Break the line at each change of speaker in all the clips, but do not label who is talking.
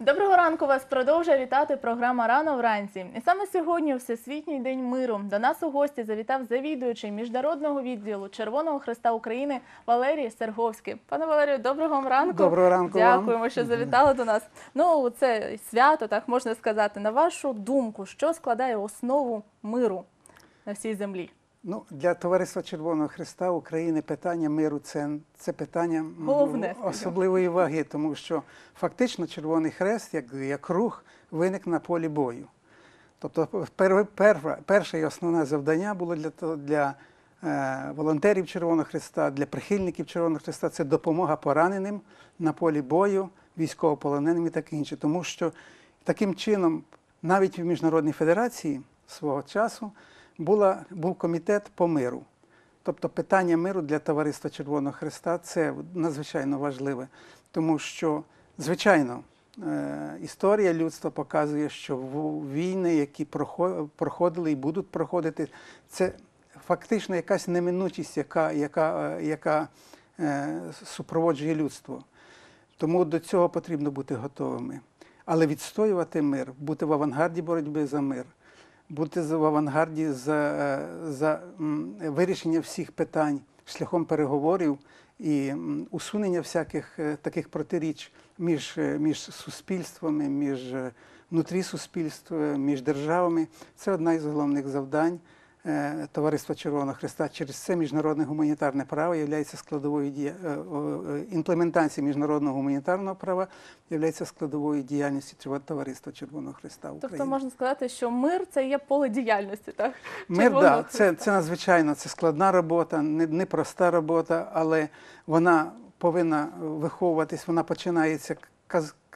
Доброго ранку вас продовжує вітати програма Рано вранці. І саме сьогодні, у Всесвітній день миру, до нас у гості завітав завідуючий міжнародного відділу Червоного Христа України Валерій Серговський. Пане Валерію, доброго вам ранку.
Доброго ранку вам.
Дякуємо, що завітали до нас. Ну, це свято, так можна сказати. На вашу думку, що складає основу миру на всій землі?
Ну, для Товариства Червоного Христа України питання миру це, це питання
Головне,
особливої ваги, тому що фактично Червоний Хрест, як, як рух, виник на полі бою. Тобто, пер, пер, перше і основне завдання було для, для е, волонтерів Червоного Христа, для прихильників Червоного Христа це допомога пораненим на полі бою, військовополоненим і таке інше. Тому що таким чином, навіть в Міжнародній федерації свого часу була, був комітет по миру. Тобто питання миру для Товариства Червоного Христа це надзвичайно важливе, тому що, звичайно, е, історія людства показує, що війни, які проходили і будуть проходити, це фактично якась неминучість, яка, яка, е, яка е, супроводжує людство. Тому до цього потрібно бути готовими. Але відстоювати мир, бути в авангарді боротьби за мир, бути в авангарді за, е, за вирішення всіх питань шляхом переговорів і усунення всяких е, таких протиріч між, е, між суспільствами, між внутрі суспільства, між державами. Це одна із головних завдань. Е, Товариства Червоного Христа через це міжнародне гуманітарне право є складовою дія... е, е, імплементація міжнародного гуманітарного права є складовою діяльності Черво- Товариства Червоного Христа України.
Тобто можна сказати, що мир це є поле діяльності, так?
Мир,
Червоного
да, це, це надзвичайно це складна робота, не- непроста робота, але вона повинна виховуватись, вона починається,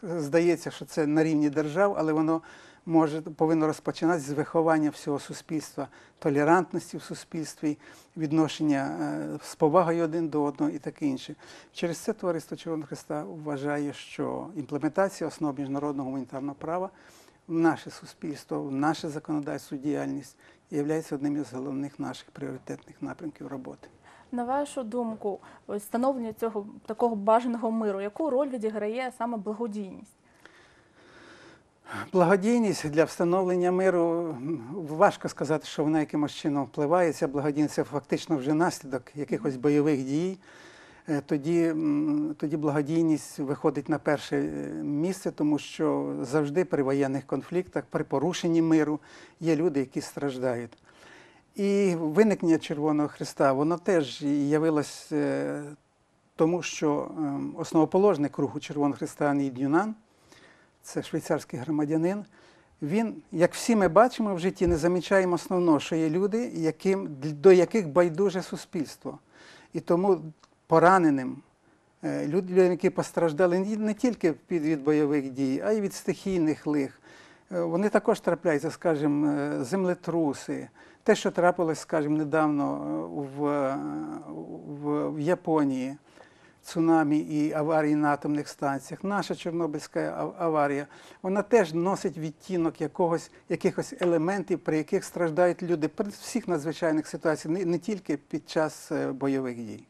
здається, що це на рівні держав, але воно може повинно розпочинатися з виховання всього суспільства, толерантності в суспільстві, відношення е, з повагою один до одного і таке інше. Через це Товариство Червоного Христа вважає, що імплементація основ міжнародного гуманітарного права в наше суспільство, в наше законодавство, діяльність є одним із головних наших пріоритетних напрямків роботи.
На вашу думку, встановлення цього такого бажаного миру, яку роль відіграє саме благодійність?
Благодійність для встановлення миру важко сказати, що вона якимось чином впливає. Ця благодійність це фактично вже наслідок якихось бойових дій. Е, Тоді, тоді благодійність виходить на перше е, місце, тому що завжди при воєнних конфліктах, при порушенні миру є люди, які страждають. І виникнення Червоного Христа, воно теж явилось е, тому, що ем, основоположник руху Червоного Христа Аній Дюнан, це швейцарський громадянин. Він, як всі ми бачимо в житті, не замічаємо основного, що є люди, яким, до яких байдуже суспільство. І тому пораненим, е, людям, які постраждали не- тільки від, бойових дій, а й від стихійних лих. Е, Вони також трапляються, скажімо, е, землетруси. Те, що трапилось, скажімо, недавно в, в, в Японії, цунамі і аварії на атомних станціях, наша Чорнобильська аварія, вона теж носить відтінок якогось, якихось елементів, при яких страждають люди при всіх надзвичайних ситуаціях, не, тільки під час е, бойових дій.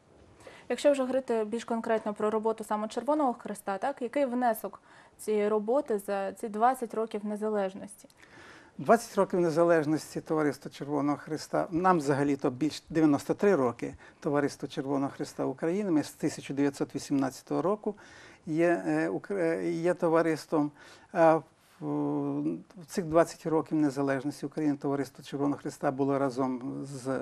Якщо вже говорити більш конкретно про роботу саме Червоного Хреста, так який внесок цієї роботи за ці 20 років незалежності?
20 років незалежності Товариства Червоного Христа, нам взагалі-то більш 93 роки Товариство Червоного Христа України. Ми з 1918 року є, е, е, є товариством. Цих 20 років незалежності України Товариство Червоного Христа було разом з,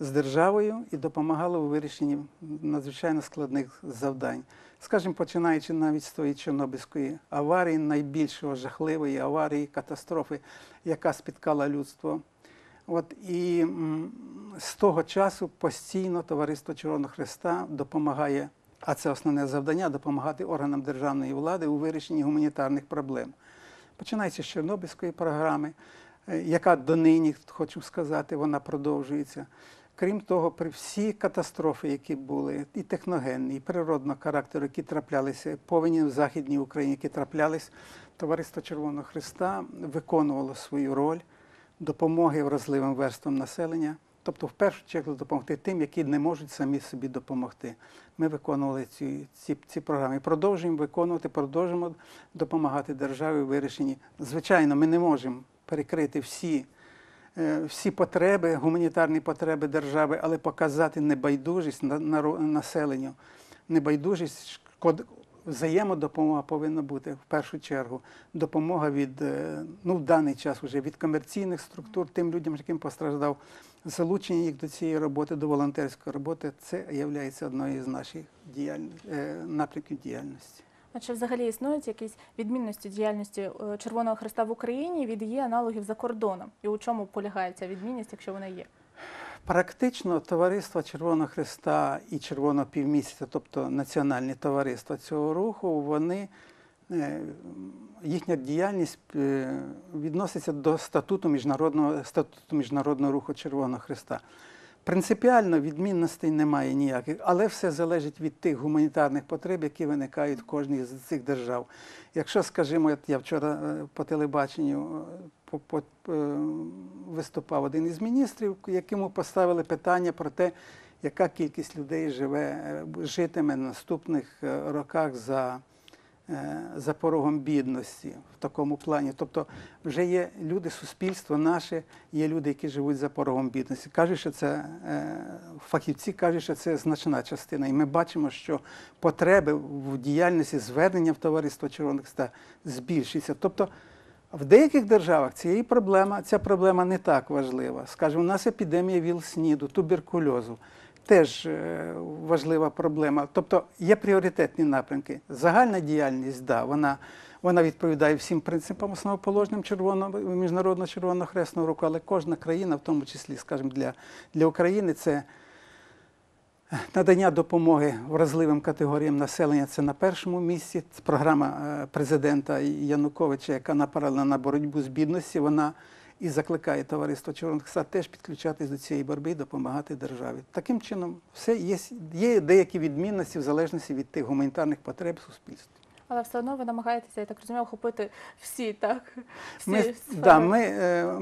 з державою і допомагало у вирішенні надзвичайно складних завдань. Скажімо, починаючи навіть з тої Чорнобильської аварії, найбільшого жахливої аварії, катастрофи, яка спіткала людство. От і з того часу постійно Товариство Червоного Христа допомагає, а це основне завдання допомагати органам державної влади у вирішенні гуманітарних проблем. Починається з Чорнобильської програми, е, яка донині, хочу сказати, вона продовжується. Крім того, при всі катастрофи, які були, і техногенні, і природного характеру, які траплялися, повені в Західній Україні, які траплялись, Товариство Червоного Христа виконувало свою роль допомоги вразливим верствам населення Тобто, в першу чергу допомогти тим, які не можуть самі собі допомогти. Ми виконували ці, ці, ці програми. Продовжуємо виконувати, продовжуємо допомагати державі у вирішенні. Звичайно, ми не можемо перекрити всі, всі потреби, гуманітарні потреби держави, але показати небайдужість населенню, небайдужість Взаємодопомога повинна бути в першу чергу. Допомога від, е, ну в даний час вже від комерційних структур, тим людям, яким постраждав, залучення їх до цієї роботи, до волонтерської роботи, це є одною з наших діяльн... е, напрямків діяльності.
А чи взагалі існують якісь відмінності діяльності е, Червоного Христа в Україні від її аналогів за кордоном? І у чому полягає ця відмінність, якщо вона є?
Практично товариство Червоного Христа і Червоного півмісяця, тобто національні товариства цього руху, вони е, їхня діяльність е, відноситься до статуту міжнародного статуту міжнародного руху Червоного Христа. Принципіально відмінностей немає ніяких, але все залежить від тих гуманітарних потреб, які виникають в кожній з цих держав. Якщо, скажімо, я вчора е, по телебаченню е, по, по, е, виступав один із міністрів, якому поставили питання про те, яка кількість людей живе, житиме на наступних роках за, за порогом бідності в такому плані. Тобто вже є люди, суспільство наше, є люди, які живуть за порогом бідності. Кажуть, що це е, фахівці кажуть, що це значна частина. І ми бачимо, що потреби в діяльності звернення в товариство Червоних Христа збільшуються. Тобто в деяких державах цієї проблема, ця проблема не так важлива. Скажімо, у нас епідемія ВІЛ-СНІДу, туберкульозу. Теж е, важлива проблема. Тобто є пріоритетні напрямки. Загальна діяльність, да, вона, вона відповідає всім принципам основоположним червоного міжнародного червоного хресного руху, але кожна країна, в тому числі, скажімо, для, для України, це надання допомоги вразливим категоріям населення. Це на першому місці. Програма е, президента Януковича, яка направлена на боротьбу з бідністю. Вона і закликає товариство Червоного Хреста теж підключатись до цієї боротьби і допомагати державі. Таким чином, все є, є деякі відмінності в залежності від тих гуманітарних потреб суспільства.
Але все одно ви намагаєтеся, я так розумію, охопити всі, так? Всі
Ми, да, ми, е,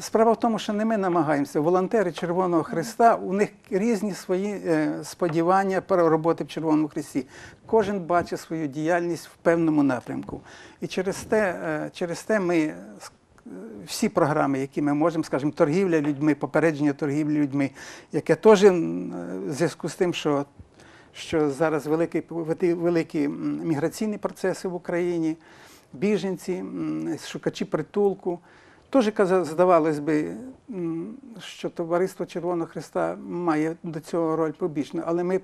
справа в тому, що не ми намагаємося. Волонтери Червоного Христа, у них різні свої е, сподівання про роботи в Червоному Христі. Кожен бачить свою діяльність в певному напрямку. І через те, е, через те ми всі програми, які ми можемо, скажімо, торгівля людьми, попередження торгівлі людьми, яке теж в зв'язку з тим, що що зараз великі, великі міграційні процеси в Україні, біженці, шукачі притулку. Теж здавалось би, що товариство Червоного Христа має до цього роль побічну, але ми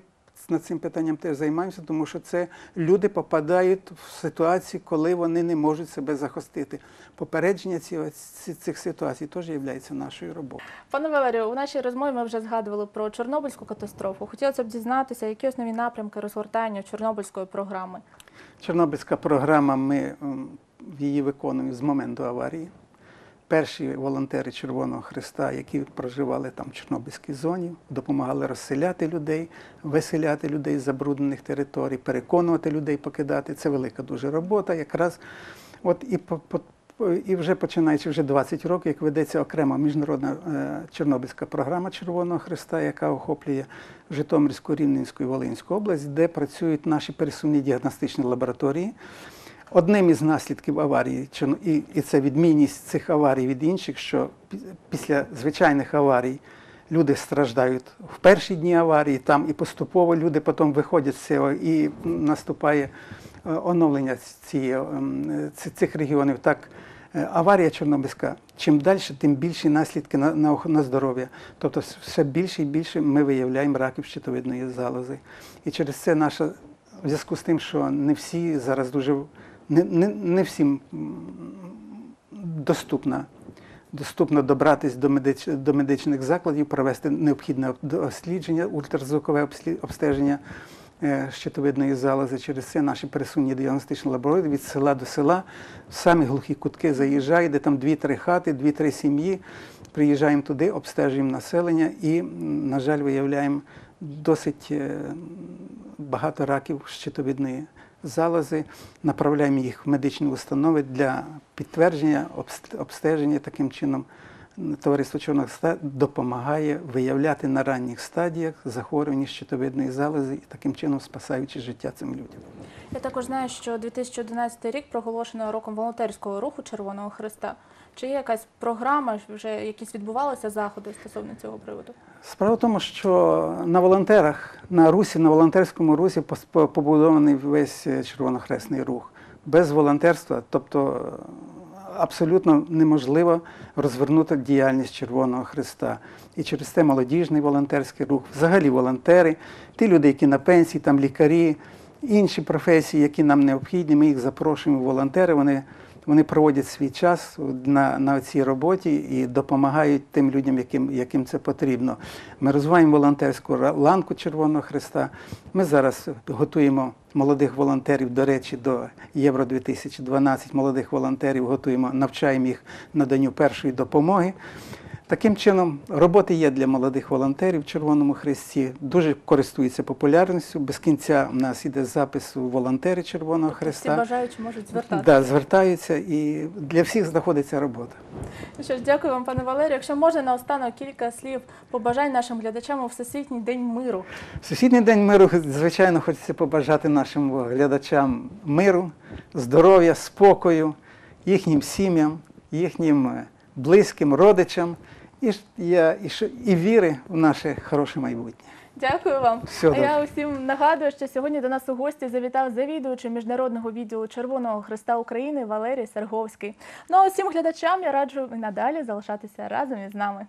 над цим питанням теж займаємося, тому що це люди попадають в ситуації, коли вони не можуть себе захистити. Попередження ці- ці- цих ситуацій теж є нашою роботою.
Пане Валерію, у нашій розмові ми вже згадували про Чорнобильську катастрофу. Хотілося б дізнатися, які основні напрямки розгортання Чорнобильської програми.
Чорнобильська програма, ми її виконуємо з моменту аварії. Перші волонтери Червоного Христа, які проживали там в Чорнобильській зоні, допомагали розселяти людей, виселяти людей з забруднених територій, переконувати людей покидати. Це велика дуже робота. Якраз от і по, і вже починаючи вже 20 років, як ведеться окрема міжнародна е, Чорнобильська програма Червоного Христа, яка охоплює Житомирську, Рівненську і Волинську область, де працюють наші пересувні діагностичні лабораторії. Одним із наслідків аварії, ну, і, це відмінність цих аварій від інших, що після звичайних аварій люди страждають в перші дні аварії, там і поступово люди потім виходять з цього, і наступає е, оновлення цієї, ем, цих регіонів. Так, е, аварія Чорнобильська, чим далі, тим більші наслідки на, на, на здоров'я. Тобто все більше і більше ми виявляємо раків щитовидної залози. І через це наша в зв'язку з тим, що не всі зараз дуже не, не, не всім доступна, доступно добратись до, медич, до медичних закладів, провести необхідне дослідження, ультразвукове обстеження е, щитовидної залози. Через це наші пересувні діагностичні лабораторії від села до села в самі глухі кутки заїжджають, де там дві-три хати, дві-три сім'ї. Приїжджаємо туди, обстежуємо населення і, на жаль, виявляємо досить е, багато раків щитовидної залози, направляємо їх в медичні установи для підтвердження, обстеження таким чином Товариство Чорного Хреста допомагає виявляти на ранніх стадіях захворювання щитовидної залози і таким чином спасаючи життя цим людям.
Я також знаю, що 2011 рік проголошено роком волонтерського руху Червоного Христа. Чи є якась програма, вже якісь відбувалися заходи стосовно цього приводу?
Справа в тому, що на волонтерах, на Русі, на волонтерському русі побудований весь червонохресний рух. Без волонтерства, тобто абсолютно неможливо розвернути діяльність Червоного Христа. І через це молодіжний волонтерський рух, взагалі волонтери, ті люди, які на пенсії, там лікарі, інші професії, які нам необхідні, ми їх запрошуємо волонтери. Вони вони проводять свій час на, на цій роботі і допомагають тим людям, яким, яким це потрібно. Ми розвиваємо волонтерську ланку Червоного Христа. Ми зараз готуємо молодих волонтерів, до речі, до Євро 2012 молодих волонтерів готуємо, навчаємо їх наданню першої допомоги. Таким чином, роботи є для молодих волонтерів в Червоному Хресті, дуже користуються популярністю. Без кінця у нас іде запис у волонтери Червоного
Тобто
Христа.
Всі бажаючі можуть звертатися.
Да, звертаються і для всіх знаходиться робота.
Ну Що ж, дякую вам, пане Валерію. Якщо можна наостанок кілька слів побажань нашим глядачам у Всесвітній день миру.
В Сусідній день миру, звичайно, хочеться побажати нашим глядачам миру, здоров'я, спокою, їхнім сім'ям, їхнім е, близьким, родичам і, я- і, і віри в наше хороше майбутнє.
Дякую вам.
Все
а я усім нагадую, що сьогодні до нас у гості завітав завідувачий міжнародного відділу Червоного Христа України Валерій Серговський. Ну а усім глядачам я раджу і надалі залишатися разом із нами.